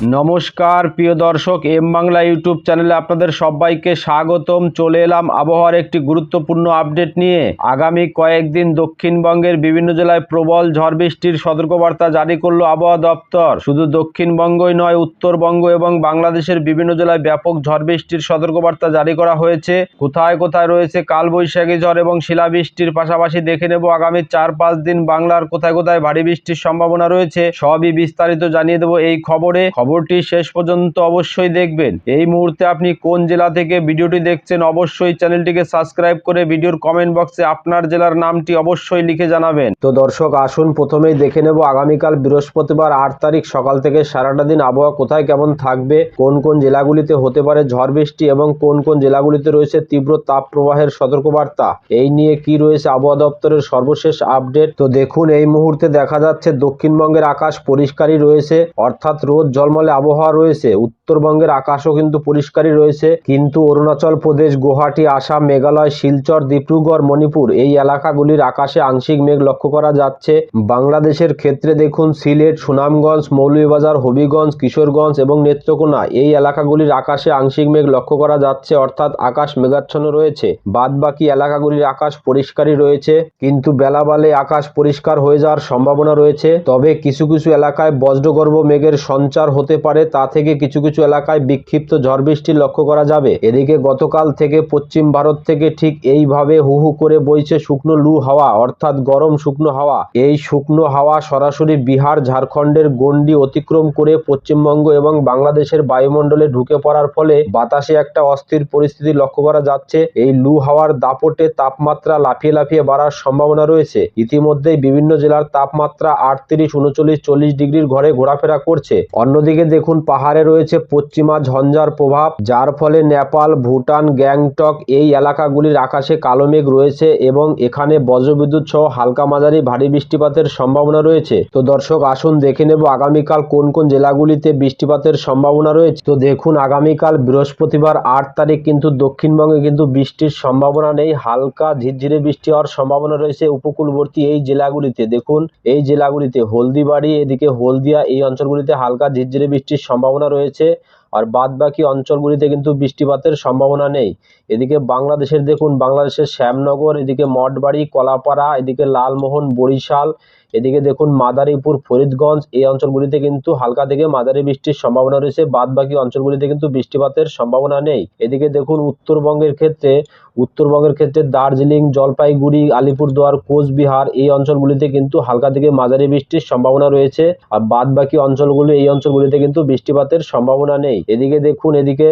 নমস্কার, প্রিয় দর্শক, এম বাংলা ইউটিউব চ্যানেলে আপনাদের সবাইকে স্বাগতম। চলে এলাম আবহাওয়ার একটি গুরুত্বপূর্ণ আপডেট নিয়ে। আগামী কয়েকদিন দক্ষিণবঙ্গের বিভিন্ন জেলায় প্রবল ঝড় বৃষ্টির সতর্কবার্তা জারি করল আবহাওয়া দপ্তর। শুধু দক্ষিণবঙ্গই নয়, উত্তরবঙ্গ এবং বাংলাদেশের বিভিন্ন জেলায় ব্যাপক ঝড় বৃষ্টির সতর্কবার্তা জারি করা হয়েছে। কোথায় কোথায় রয়েছে কালবৈশাখী ঝড় এবং শিলাবৃষ্টির পাশাপাশি দেখে নেব আগামী চার পাঁচ দিন বাংলার কোথায় কোথায় ভারী বৃষ্টির সম্ভাবনা রয়েছে। সবই বিস্তারিত জানিয়ে দেবো এই খবরে খবরটি শেষ পর্যন্ত অবশ্যই দেখবেন। এই মুহূর্তে আপনি কোন জেলা থেকে ভিডিওটি দেখছেন অবশ্যই চ্যানেলটিকে সাবস্ক্রাইব করে ভিডিওর কমেন্ট বক্সে আপনার জেলার নামটি অবশ্যই লিখে জানাবেন। তো দর্শক, আসুন প্রথমেই দেখে নেব আগামীকাল বৃহস্পতিবার আট তারিখ সকাল থেকে সারাটা দিন আবহাওয়া কোথায় কেমন থাকবে, কোন কোন জেলাগুলিতে হতে পারে ঝড় বৃষ্টি এবং কোন কোন জেলাগুলিতে রয়েছে তীব্র তাপ প্রবাহের সতর্কবার্তা, এই নিয়ে কি রয়েছে আবহাওয়া দপ্তরের সর্বশেষ আপডেট? তো দেখুন, এই মুহূর্তে দেখা যাচ্ছে দক্ষিণবঙ্গের আকাশ পরিষ্কারই রয়েছে, অর্থাৎ রোদ ঝলমলে আবহাওয়া রয়েছে। উত্তরবঙ্গের আকাশও কিন্তু পরিষ্কারই রয়েছে। কিন্তু অরুণাচল প্রদেশ, গুয়াহাটি, আসাম, মেঘালয়, শিলচর, ডিব্রুগড়, মণিপুর এই এলাকাগুলির আকাশে আংশিক মেঘ লক্ষ্য করা যাচ্ছে। বাংলাদেশের ক্ষেত্রে দেখুন, সিলেট, সুনামগঞ্জ, মৌলভীবাজার, হবিগঞ্জ, কিশোরগঞ্জ এবং নেত্রকোনা এই এলাকাগুলির আকাশে আংশিক মেঘ লক্ষ্য করা যাচ্ছে। অর্থাৎ আকাশ মেঘাচ্ছন্ন রয়েছে। বাদ বাকি এলাকাগুলির আকাশ পরিষ্কারই রয়েছে। কিন্তু বেলাবালে আকাশ পরিষ্কার হয়ে যাওয়ার সম্ভাবনা রয়েছে। তবে কিছু কিছু এলাকায় বজ্রগর্ভ মেঘের সঞ্চার হতে পারে, তা থেকে কিছু কিছু এলাকায় বিক্ষিপ্ত ঝড় বৃষ্টি লক্ষ্য করা যাবে। এদিকে গতকাল থেকে পশ্চিম ভারত থেকে ঠিক এইভাবে হু হু করে বইছে শুকনো লু হাওয়া, অর্থাৎ গরম শুকনো হাওয়া। এই শুকনো হাওয়া সরাসরি বিহার, ঝাড়খণ্ডের গণ্ডি অতিক্রম করে পশ্চিমবঙ্গ এবং বাংলাদেশের বায়ুমণ্ডলে ঢুকে পড়ার ফলে বাতাসে একটা অস্থির পরিস্থিতি লক্ষ্য করা যাচ্ছে। এই লু হাওয়ার দাপটে তাপমাত্রা লাফিয়ে লাফিয়ে বাড়ার সম্ভাবনা রয়েছে। ইতিমধ্যেই বিভিন্ন জেলার তাপমাত্রা আটত্রিশ, উনচল্লিশ, চল্লিশ ডিগ্রির ঘরে ঘোরাফেরা করছে। অন্যদিকে দেখুন, পাহাড়ে রয়েছে পশ্চিমা ঝঞ্ঝার প্রভাব, যার ফলে নেপাল, ভুটান, গ্যাংটক এই এলাকাগুলির আকাশে কালো মেঘ রয়েছে এবং এখানে বজ্রবিদ্যুৎ সহ হালকা মাঝারি ভারী বৃষ্টিপাতের সম্ভাবনা রয়েছে। তো দর্শক, আসুন দেখে নেব আগামীকাল কোন কোন জেলাগুলিতে বৃষ্টিপাতের সম্ভাবনা রয়েছে। তো দেখুন, আগামীকাল বৃহস্পতিবার আট তারিখ কিন্তু দক্ষিণবঙ্গে কিন্তু বৃষ্টির সম্ভাবনা নেই, হালকা ঝিরঝিরে বৃষ্টি হওয়ার সম্ভাবনা রয়েছে উপকূলবর্তী এই জেলাগুলিতে। দেখুন, এই জেলাগুলিতে হলদিবাড়ি, এদিকে হলদিয়া এই অঞ্চলগুলিতে হালকা ঝিরঝিরে বৃষ্টির সম্ভাবনা রয়েছে আর বাদ বাকি অঞ্চলগুলিতে কিন্তু বৃষ্টিপাতের সম্ভাবনা নেই। এদিকে বাংলাদেশের দেখুন, বাংলাদেশের শ্যামনগর, এদিকে মঠবাড়ি, কলাপাড়া, এদিকে লালমোহন, বরিশাল এদিকে দেখুন মাদারীপুর, ফরিদগঞ্জ, এই অঞ্চলগুলিতে কিন্তু হালকা থেকে মাঝারি বৃষ্টির সম্ভাবনা রয়েছে। বাদ বাকি অঞ্চলগুলিতে কিন্তু বৃষ্টিপাতের সম্ভাবনা নেই। এদিকে দেখুন উত্তরবঙ্গের ক্ষেত্রে উত্তরবঙ্গের ক্ষেত্রে দার্জিলিং, জলপাইগুড়ি, আলিপুরদুয়ার, কোচবিহার এই অঞ্চলগুলিতে কিন্তু হালকা থেকে মাঝারি বৃষ্টির সম্ভাবনা রয়েছে। আর বাদ বাকি অঞ্চলগুলি, এই অঞ্চলগুলিতে কিন্তু বৃষ্টিপাতের সম্ভাবনা নেই। এদিকে দেখুন এদিকে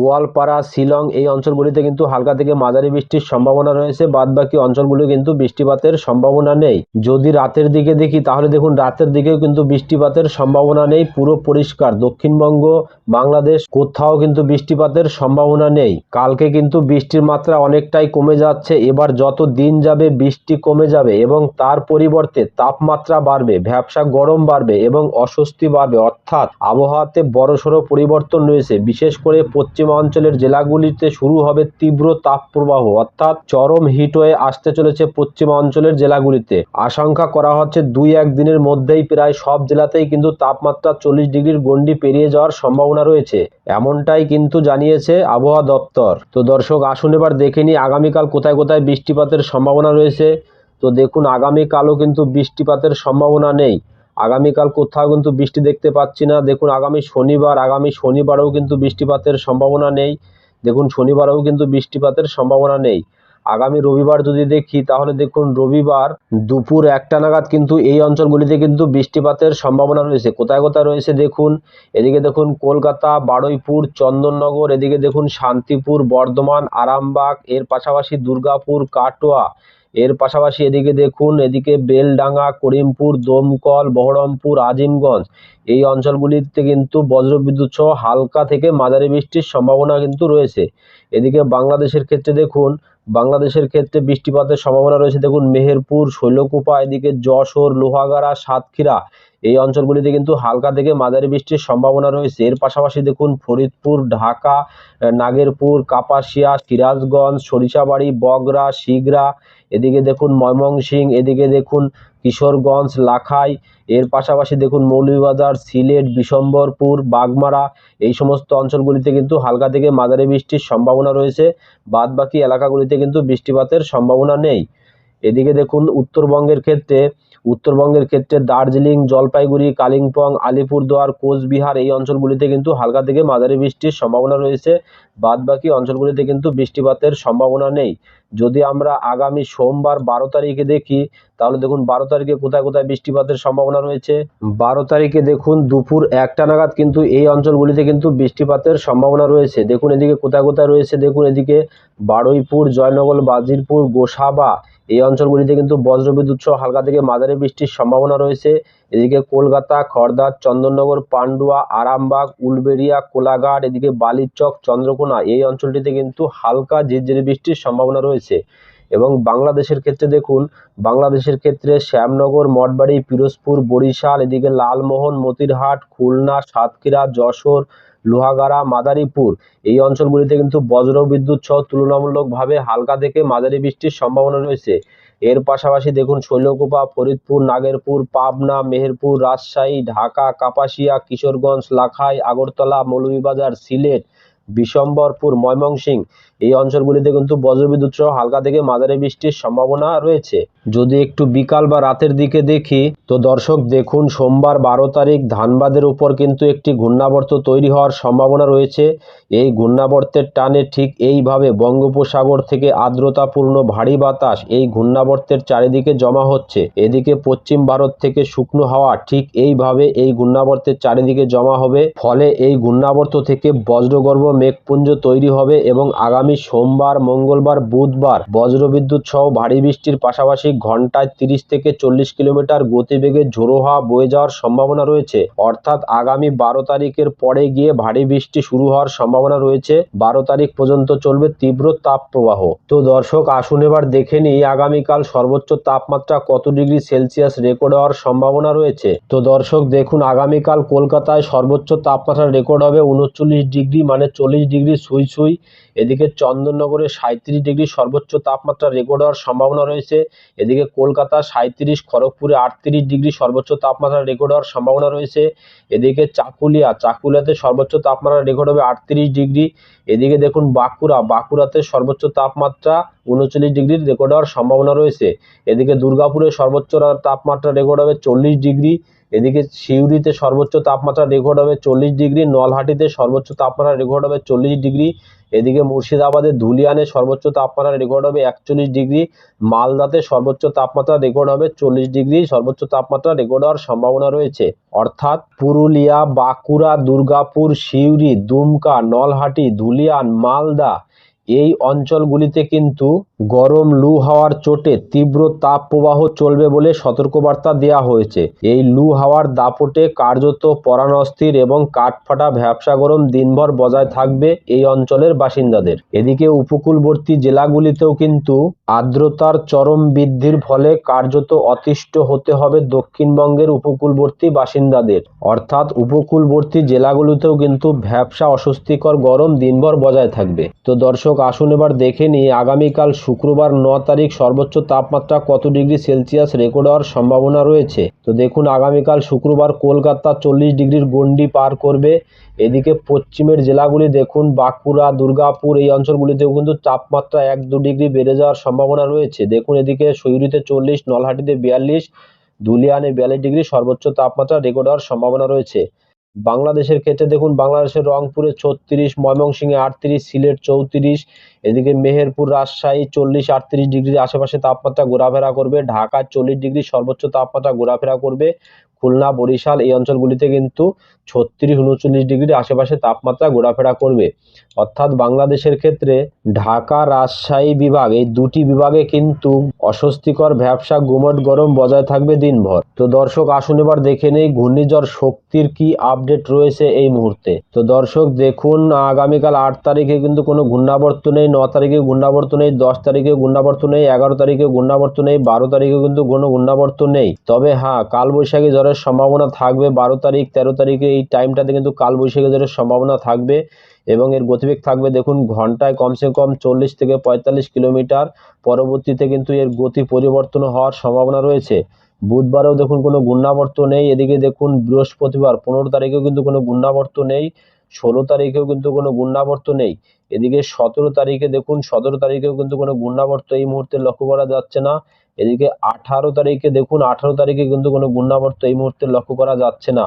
গোয়ালপাড়া, শিলং এই অঞ্চলগুলিতে কিন্তু হালকা থেকে মাঝারি বৃষ্টির সম্ভাবনা রয়েছে। বাদ বাকি অঞ্চলগুলি কিন্তু বৃষ্টিপাতের সম্ভাবনা নেই। যদি রাতের দিকে দেখি, তাহলে দেখুন রাতের দিকেও কিন্তু বৃষ্টিপাতের সম্ভাবনা নেই, পুরো পরিষ্কার। দক্ষিণবঙ্গ, বাংলাদেশ, কোথাও কিন্তু বৃষ্টিপাতের সম্ভাবনা নেই। কালকে কিন্তু বৃষ্টির মাত্রা অনেকটাই কমে যাচ্ছে, এবার যত দিন যাবে বৃষ্টি কমে যাবে এবং তার পরিবর্তে তাপমাত্রা বাড়বে, ভ্যাবসা গরম বাড়বে এবং অস্বস্তি বাড়বে। অর্থাৎ আবহাওয়াতে বড়সড় পরিবর্তন রয়েছে, বিশেষ করে পশ্চিমাঞ্চলের জেলাগুলিতে শুরু হবে তীব্র তাপপ্রবাহ। অর্থাৎ চরম হিট হয়ে আসতে চলেছে পশ্চিমাঞ্চলের জেলাগুলিতে। আশঙ্কা করা হচ্ছে দুই এক দিনের মধ্যেই প্রায় সব জেলাতেই কিন্তু তাপমাত্রা চল্লিশ ডিগ্রির গণ্ডি পেরিয়ে যাওয়ার সম্ভাবনা রয়েছে। এমনটাই কিন্তু জানিয়েছে আবহাওয়া দপ্তর। তো দর্শক, আসুন এবার দেখে নিই আগামীকাল কোথায় কোথায় বৃষ্টিপাতের সম্ভাবনা রয়েছে। তো দেখুন, আগামীকালও কিন্তু বৃষ্টিপাতের সম্ভাবনা নেই। আগামীকাল কোথাও কিন্তু বৃষ্টি দেখতে পাচ্ছি না। দেখুন, আগামী শনিবার, আগামী শনিবারেও কিন্তু বৃষ্টিপাতের সম্ভাবনা নেই। দেখুন, শনিবারেও কিন্তু বৃষ্টিপাতের সম্ভাবনা নেই। আগামী রবিবার যদি দেখি, তাহলে দেখুন রবিবার দুপুর একটা নাগাদ কিন্তু এই অঞ্চলগুলিতে কিন্তু বৃষ্টিপাতের সম্ভাবনা রয়েছে। কোথায় কোথায় রয়েছে দেখুন, এদিকে দেখুন কলকাতা, বারুইপুর, চন্দননগর, এদিকে দেখুন শান্তিপুর, বর্ধমান, আরামবাগ, এর পাশাপাশি দুর্গাপুর, কাটোয়া, এর পাশাপাশি এদিকে দেখুন, এদিকে বেলডাঙ্গা, করিমপুর, দমকল, বহরমপুর, আজিমগঞ্জ, এই অঞ্চলগুলিতে কিন্তু বজ্রবিদ্যুৎ সহ হালকা থেকে মাঝারি বৃষ্টির সম্ভাবনা কিন্তু রয়েছে। এদিকে বাংলাদেশের ক্ষেত্রে দেখুন বাংলাদেশের ক্ষেত্রে বৃষ্টিপাতের সম্ভাবনা রয়েছে। দেখুন মেহেরপুর শৈলকুপা এদিকে যশোর লোহাগাড়া সাতক্ষীরা এই অঞ্চলগুলিতে কিন্তু হালকা থেকে মাঝারি বৃষ্টির সম্ভাবনা রয়েছে। এর পাশাপাশি দেখুন ফরিদপুর, ঢাকা নাগেরপুর, কাপাসিয়া, সিরাজগঞ্জ, সরিষাবাড়ি, বগরা, শিগরা, এদিকে দেখুন ময়মনসিংহ, এদিকে দেখুন কিশোরগঞ্জ, লাখাই, এর পাশাপাশি দেখুন মৌলভীবাজার, সিলেট, বিশম্বরপুর, বাগমারা, এই সমস্ত অঞ্চলগুলিতে কিন্তু হালকা থেকে মাঝারি বৃষ্টির সম্ভাবনা রয়েছে। বাদবাকি এলাকাগুলিতে কিন্তু বৃষ্টিপাতের সম্ভাবনা নেই। এদিকে দেখুন উত্তরবঙ্গের ক্ষেত্রে উত্তরবঙ্গের ক্ষেত্রে দার্জিলিং, জলপাইগুড়ি, কালিম্পং, আলিপুরদুয়ার, কোচবিহার এই অঞ্চলগুলিতে কিন্তু হালকা থেকে মাঝারি বৃষ্টির সম্ভাবনা রয়েছে। বাদবাকি অঞ্চলগুলিতে কিন্তু বৃষ্টিপাতের সম্ভাবনা নেই। যদি আমরা আগামী সোমবার বারো তারিখে দেখি, তাহলে দেখুন বারো তারিখে কোথায় কোথায় বৃষ্টিপাতের সম্ভাবনা রয়েছে। বারো তারিখে দেখুন দুপুর একটা নাগাদ কিন্তু এই অঞ্চলগুলিতে কিন্তু বৃষ্টিপাতের সম্ভাবনা রয়েছে। দেখুন এদিকে কোথায় কোথায় রয়েছে, দেখুন এদিকে বারুইপুর, জয়নগর, বাজিরপুর, গোসাবা, এই অঞ্চলগুলিতে কিন্তু বজ্রবিদ্যুৎ সহ হালকা থেকে মাঝারি বৃষ্টির সম্ভাবনা রয়েছে। এদিকে কলকাতা খড়দা চন্দননগর, পান্ডুয়া, আরামবাগ, উলবেড়িয়া, কোলাঘাট, এদিকে বালিচক, চন্দ্রকোনা, এই অঞ্চলটিতে কিন্তু হালকা ঝিরঝিরি বৃষ্টির সম্ভাবনা রয়েছে। এবং বাংলাদেশের ক্ষেত্রে দেখুন, বাংলাদেশের ক্ষেত্রে শ্যামনগর, মঠবাড়ি, পিরোজপুর, বরিশাল, এদিকে লালমোহন, মতিরহাট, খুলনা, সাতক্ষীরা, যশোর, লোহাগাড়া, মাদারীপুর এই অঞ্চলগুলিতে কিন্তু বজ্র বিদ্যুৎ সহ তুলনামূলকভাবে হালকা থেকে মাঝারি বৃষ্টির সম্ভাবনা রয়েছে। এর পাশাপাশি দেখুন, শৈলকুপা, ফরিদপুর, নাগেরপুর, পাবনা, মেহেরপুর, রাজশাহী, ঢাকা, কাপাসিয়া, কিশোরগঞ্জ, লাখাই, আগরতলা, মৌলভীবাজার, সিলেট বিশম্বরপুর ময়মনসিং এই অঞ্চলগুলিতে কিন্তু বজ্রবিদ্যুৎ সহ হালকা থেকে মাঝারি বৃষ্টির সম্ভাবনা রয়েছে। যদি একটু বিকাল বা রাতের দিকে দেখি, তো দর্শক দেখুন, সোমবার বারো তারিখ ধানবাদের উপর কিন্তু একটি ঘূর্ণাবর্ত তৈরি হওয়ার সম্ভাবনা রয়েছে। এই ঘূর্ণাবর্তের টানে ঠিক এইভাবে বঙ্গোপসাগর থেকে আর্দ্রতাপূর্ণ ভারী বাতাস এই ঘূর্ণাবর্তের চারিদিকে জমা হচ্ছে। এদিকে পশ্চিম ভারত থেকে শুকনো হাওয়া ঠিক এইভাবে এই ঘূর্ণাবর্তের চারিদিকে জমা হবে। ফলে এই ঘূর্ণাবর্ত থেকে বজ্রগর্ভ মেঘপুঞ্জ তৈরি হবে এবং আগামী সোমবার, মঙ্গলবার, বুধবার বজ্রবিদ্যুৎ সহ ভারী বৃষ্টির পাশাপাশি ঘন্টায় তিরিশ থেকে চল্লিশ কিলোমিটার গতিবেগে ঝোড়ো হাওয়া বয়ে যাওয়ার সম্ভাবনা রয়েছে। অর্থাৎ আগামী বারো তারিখের পরে গিয়ে ভারী বৃষ্টি শুরু হওয়ার সম্ভাবনা রয়েছে। বারো তারিখ পর্যন্ত চলবে তীব্র তাপ প্রবাহ তো দর্শক, আসুন এবার দেখে নিই আগামীকাল সর্বোচ্চ তাপমাত্রা কত ডিগ্রি সেলসিয়াস রেকর্ড হওয়ার সম্ভাবনা রয়েছে। তো দর্শক, দেখুন আগামীকাল কলকাতায় সর্বোচ্চ তাপমাত্রা রেকর্ড হবে উনচল্লিশ ডিগ্রি মানে চল্লিশ ডিগ্রি সুই সুই, এদিকে চন্দননগরে সাঁত্রিশ ডিগ্রি সর্বোচ্চ তাপমাত্রা রেকর্ড হওয়ার সম্ভাবনা রয়েছে, এদিকে কলকাতা সাঁত্রিশ খড়গপুরে আটত্রিশ ডিগ্রি সর্বোচ্চ তাপমাত্রা রেকর্ড হওয়ার সম্ভাবনা রয়েছে, এদিকে চাকুলিয়া, চাকুলিয়াতে সর্বোচ্চ তাপমাত্রা রেকর্ড হবে আটত্রিশ ডিগ্রি, এদিকে দেখুন বাঁকুড়া, বাঁকুড়াতে সর্বোচ্চ তাপমাত্রা উনচল্লিশ ডিগ্রির রেকর্ড হওয়ার সম্ভাবনা রয়েছে, এদিকে দুর্গাপুরে সর্বোচ্চ তাপমাত্রা রেকর্ড হবে চল্লিশ ডিগ্রি এদিকে সিউড়িতে সর্বোচ্চ তাপমাত্রা রেকর্ড হবে চল্লিশ ডিগ্রি, নলহাটিতে সর্বোচ্চ তাপমাত্রা রেকর্ড হবে চল্লিশ ডিগ্রি, এদিকে মুর্শিদাবাদের ধুলিয়ানে সর্বোচ্চ তাপমাত্রা রেকর্ড হবে একচল্লিশ ডিগ্রি, মালদাতে সর্বোচ্চ তাপমাত্রা রেকর্ড হবে চল্লিশ ডিগ্রি, সর্বোচ্চ তাপমাত্রা রেকর্ড হওয়ার সম্ভাবনা রয়েছে। অর্থাৎ পুরুলিয়া, বাঁকুড়া, দুর্গাপুর, সিউড়ি, দুমকা, নলহাটি, ধুলিয়ান, মালদা এই অঞ্চলগুলিতে কিন্তু গরম লু হাওয়ার চোটে তীব্র তাপ প্রবাহ চলবে বলে সতর্কবার্তা দেওয়া হয়েছে। এই লু হাওয়ার দাপটে কার্যত পরানস্থির এবং কাঠফাটা ভ্যাবসা গরম দিনভর বজায় থাকবে এই অঞ্চলের বাসিন্দাদের। এদিকে উপকূলবর্তী জেলাগুলিতেও কিন্তু আর্দ্রতার চরম বৃদ্ধির ফলে কার্যত অতিষ্ঠ হতে হবে দক্ষিণবঙ্গের উপকূলবর্তী বাসিন্দাদের। অর্থাৎ উপকূলবর্তী জেলাগুলিতেও কিন্তু ভ্যাবসা অস্বস্তিকর গরম দিনভর বজায় থাকবে। তো দর্শক আসুন এবার দেখে নিই আগামীকাল শুক্রবার ন তারিখ সর্বোচ্চ তাপমাত্রা কত ডিগ্রি সেলসিয়াস রেকর্ড হওয়ার সম্ভাবনা রয়েছে? তো দেখুন, আগামীকাল শুক্রবার কলকাতা চল্লিশ ডিগ্রির গণ্ডি পার করবে। এদিকে পশ্চিমের জেলাগুলি দেখুন, বাঁকুড়া, দুর্গাপুর এই অঞ্চলগুলিতেও কিন্তু তাপমাত্রা এক দু ডিগ্রি বেড়ে যাওয়ার সম্ভাবনা রয়েছে। দেখুন, এদিকে সৈরিতে চল্লিশ, নলহাটিতে বিয়াল্লিশ ধুলিয়ানে বিয়াল্লিশ ডিগ্রি সর্বোচ্চ তাপমাত্রা রেকর্ড হওয়ার সম্ভাবনা রয়েছে। বাংলাদেশের ক্ষেত্রে দেখুন, বাংলাদেশের রংপুরে ছত্রিশ, ময়মনসিংহে আটত্রিশ, সিলেট চৌত্রিশ, এদিকে মেহেরপুর, রাজশাহী চল্লিশ, আটত্রিশ ডিগ্রির আশেপাশে তাপমাত্রা ঘোরাফেরা করবে। ঢাকা চল্লিশ ডিগ্রি সর্বোচ্চ তাপমাত্রা ঘোরাফেরা করবে। খুলনা, বরিশাল এই অঞ্চলগুলিতে কিন্তু ছত্রিশ, উনচল্লিশ ডিগ্রির আশেপাশে তাপমাত্রা ঘোরাফেরা করবে। অর্থাৎ বাংলাদেশের ক্ষেত্রে ঢাকা, রাজশাহী বিভাগ, এই দুটি বিভাগে কিন্তু অস্বস্তিকর ব্যবসা গুমট গরম বজায় থাকবে দিনভর। তো দর্শক, আসুন এবার দেখে নেই ঘূর্ণিঝড় শক্তির কি আপডেট রয়েছে এই মুহূর্তে। তো দর্শক, দেখুন, আগামীকাল আট তারিখে কিন্তু কোনো ঘূর্ণাবর্ত নেই, ন তারিখে ঘূর্ণাবর্ত নেই, দশ তারিখে ঘূর্ণাবর্ত নেই, এগারো তারিখে ঘূর্ণাবর্ত নেই, বারো তারিখে কিন্তু কোনো ঘূর্ণাবর্ত নেই। তবে হ্যাঁ কালবৈশাখী ঝড়ের সম্ভাবনা থাকবে, বারো তারিখ, তেরো তারিখে এই টাইমটাতে কিন্তু কালবৈশাখী ঝড়ের সম্ভাবনা থাকবে এবং এর গতিবেগ থাকবে, দেখুন, ঘন্টায় কমসে কম চল্লিশ থেকে পঁয়তাল্লিশ কিলোমিটার। পরবর্তীতে কিন্তু এর গতি পরিবর্তন হওয়ার সম্ভাবনা রয়েছে। বুধবারেও দেখুন কোনো ঘূর্ণাবর্ত নেই, এদিকে দেখুন বৃহস্পতিবার পনেরো তারিখেও কিন্তু কোনো ঘূর্ণাবর্ত নেই, ষোলো তারিখেও কিন্তু কোনো ঘূর্ণাবর্ত নেই। এদিকে সতেরো তারিখে দেখুন, সতেরো তারিখেও কিন্তু কোনো ঘূর্ণাবর্ত এই মুহূর্তে লক্ষ্য করা যাচ্ছে না। এদিকে আঠারো তারিখে দেখুন, আঠারো তারিখে কিন্তু কোনো ঘূর্ণাবর্ত এই মুহূর্তে লক্ষ্য করা যাচ্ছে না।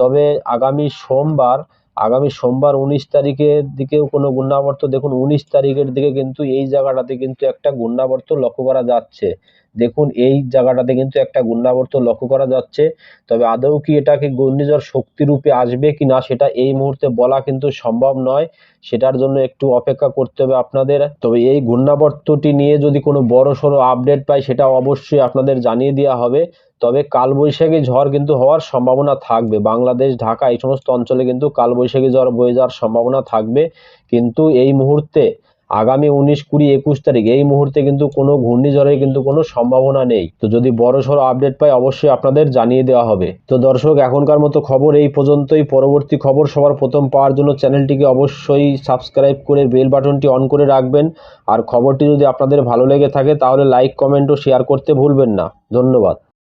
তবে আগামী সোমবার আগামী সোমবার উনিশ তারিখের দিকেও কোনো ঘূর্ণাবর্ত দেখুন, উনিশ তারিখের দিকে কিন্তু এই জায়গাটাতে কিন্তু একটা ঘূর্ণাবর্ত লক্ষ্য করা যাচ্ছে। দেখুন, এই জায়গাটাতে কিন্তু একটা ঘূর্ণাবর্ত লক্ষ্য করা যাচ্ছে। তবে আদৌ কি এটাকে ঘূর্ণিঝড় শক্তিরূপে আসবে কি না, সেটা এই মুহূর্তে বলা কিন্তু সম্ভব নয়। সেটার জন্য একটু অপেক্ষা করতে হবে আপনাদের। তবে এই ঘূর্ণাবর্তটি নিয়ে যদি কোনো বড় সড়ো আপডেট পাই, সেটা অবশ্যই আপনাদের জানিয়ে দেওয়া হবে। তবে কালবৈশাখী ঝড় কিন্তু হওয়ার সম্ভাবনা থাকবে। বাংলাদেশ, ঢাকা এই সমস্ত অঞ্চলে কিন্তু কালবৈশাখী ঝড় বয়ে যাওয়ার সম্ভাবনা থাকবে। কিন্তু এই মুহূর্তে আগামী উনিশ, কুড়ি, একুশ তারিখ এই মুহূর্তে কিন্তু কোনো ঘূর্ণিঝড়ের কিন্তু কোনো সম্ভাবনা নেই। তো যদি বড় সড়ো আপডেট পাই, অবশ্যই আপনাদের জানিয়ে দেওয়া হবে। তো দর্শক, এখনকার মতো খবর এই পর্যন্তই। পরবর্তী খবর সবার প্রথম পাওয়ার জন্য চ্যানেলটিকে অবশ্যই সাবস্ক্রাইব করে বেল বাটনটি অন করে রাখবেন। আর খবরটি যদি আপনাদের ভালো লেগে থাকে, তাহলে লাইক কমেন্ট ও শেয়ার করতে ভুলবেন না। ধন্যবাদ।